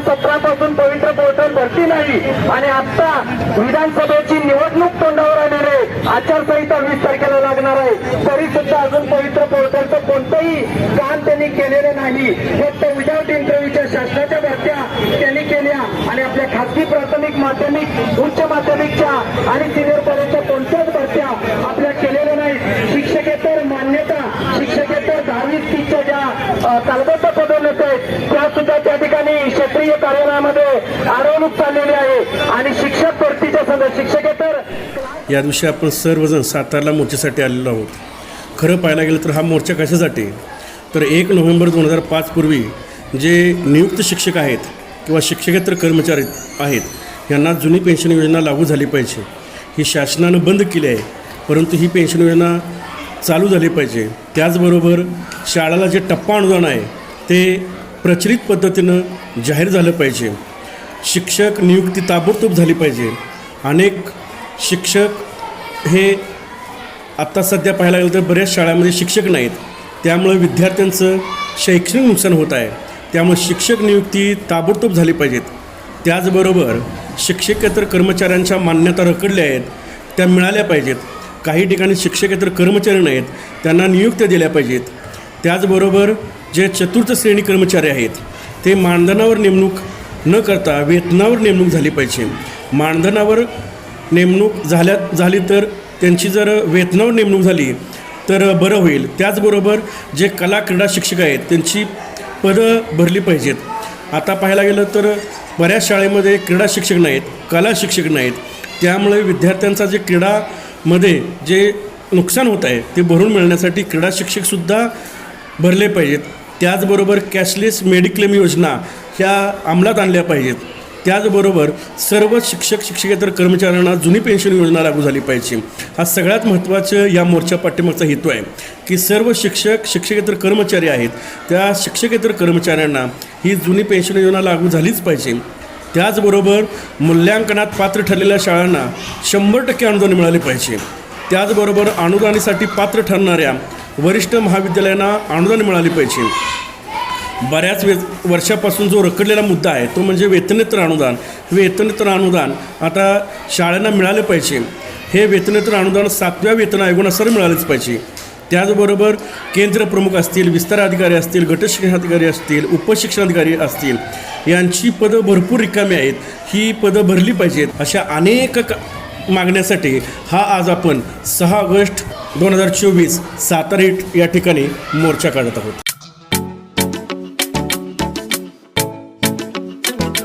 हजार सतरा पासून पवित्र पोर्टल भरती नाही. आणि आता विधानसभेची निवडणूक तोंडावर आलेली आहे. आचारसंहिता वीस तारखेला लागणार आहे. तरी सुद्धा अजून पवित्र पोर्टलचं कोणतंही काम त्यांनी केलेलं नाही. फक्त विदाउट इंटरव्ह्यूच्या शासनाच्या भरत्या त्यांनी केल्या. आणि आपल्या खासगी प्राथमिक माध्यमिक उच्च माध्यमिकच्या आणि सिनियर कॉलेजच्या कोणत्याच भरत्या आपल्या केलेल्या नाहीत. शिक्षकेतर मान्यता शिक्षकेतर धार्मिक शिक्षा ज्या कालबद्ध पदोन्नत आहेत त्या सुद्धा त्या ठिकाणी शासकीय कार्यालयामध्ये अडवणूक चाललेली आहे. आणि शिक्षक भरतीच्या संदर्भात शिक्षकेतर या दिवशी आपण सर्वजण सातारला मोर्चासाठी आलेलो आहोत. खरं पाहायला गेलं तर हा मोर्चा कशासाठी? तर एक नोव्हेंबर दोन हजार पाच पूर्वी जे नियुक्त शिक्षक आहेत किंवा शिक्षकेतर कर्मचारी आहेत यांना जुनी पेन्शन योजना लागू झाली पाहिजे. ही शासनानं बंद केली आहे परंतु ही पेन्शन योजना चालू झाली पाहिजे. त्याचबरोबर शाळेला जे टप्पा अनुदान आहे ते प्रचलित पद्धतीनं जाहीर झालं पाहिजे. शिक्षक नियुक्ती ताबडतोब झाली पाहिजे. अनेक शिक्षक हे आत्ता सध्या पाहायला गेलं तर बऱ्याच शाळांमध्ये शिक्षक नाहीत. त्यामुळे विद्यार्थ्यांचं शैक्षणिक नुकसान होत आहे. त्यामुळे शिक्षक नियुक्ती ताबडतोब झाली पाहिजेत. त्याचबरोबर शिक्षकेतर कर्मचाऱ्यांच्या मान्यता रखडल्या आहेत. त्या मिळाल्या पाहिजेत. काही ठिकाणी शिक्षकेतर कर्मचारी नाहीत. त्यांना नियुक्त्या दिल्या पाहिजेत. त्याचबरोबर जे चतुर्थ श्रेणी कर्मचारी आहेत ते मानधनावर नेमणूक न करता वेतनावर नेमणूक झाली पाहिजे. मानधनावर नेमणूक झाल्या झाली तर त्यांची जर वेतनावर नेमणूक झाली तर बरं होईल. त्याचबरोबर जे कला क्रीडा शिक्षक आहेत त्यांची पदं भरली पाहिजेत. आता पाहायला गेलं तर बऱ्याच शाळेमध्ये क्रीडा शिक्षक नाहीत कला शिक्षक नाहीत. त्यामुळे विद्यार्थ्यांचा जे क्रीडामध्ये जे नुकसान होत आहे ते भरून मिळण्यासाठी क्रीडा शिक्षकसुद्धा भरले पाहिजेत. त्याचबरोबर कॅशलेस मेडिक्लेम योजना ह्या अंमलात आणल्या पाहिजेत. त्याचबरोबर सर्व शिक्षक शिक्षकेतर कर्मचाऱ्यांना जुनी पेन्शन योजना लागू झाली पाहिजे. हा सगळ्यात महत्त्वाचं या मोर्चा पाठिंबाचा हेतू आहे की सर्व शिक्षक शिक्षकेतर कर्मचारी आहेत त्या शिक्षकेतर कर्मचाऱ्यांना ही जुनी पेन्शन योजना लागू झालीच पाहिजे. त्याचबरोबर मूल्यांकनात पात्र ठरलेल्या शाळांना शंभर टक्के अनुदान मिळाले पाहिजे. त्याचबरोबर अनुदानासाठी पात्र ठरणाऱ्या वरिष्ठ महाविद्यालयांना अनुदान मिळाले पाहिजे. बऱ्याच वे वर्षापासून जो रखडलेला मुद्दा आहे तो म्हणजे वेतनेतर अनुदान. वेतनेतर अनुदान आता शाळांना मिळालं पाहिजे. हे वेतनेतर अनुदान सातव्या वेतन आयोगानुसार मिळालंच पाहिजे. त्याचबरोबर केंद्र प्रमुख असतील विस्तार अधिकारी असतील गटशिक्षणाधिकारी असतील उपशिक्षणाधिकारी असतील यांची पदं भरपूर रिकामी आहेत. ही पदं भरली पाहिजेत. अशा अनेक मागण्यासाठी हा आज आपण सहा ऑगस्ट दोन हजार चोवीस सातारा या ठिकाणी मोर्चा काढत आहोत.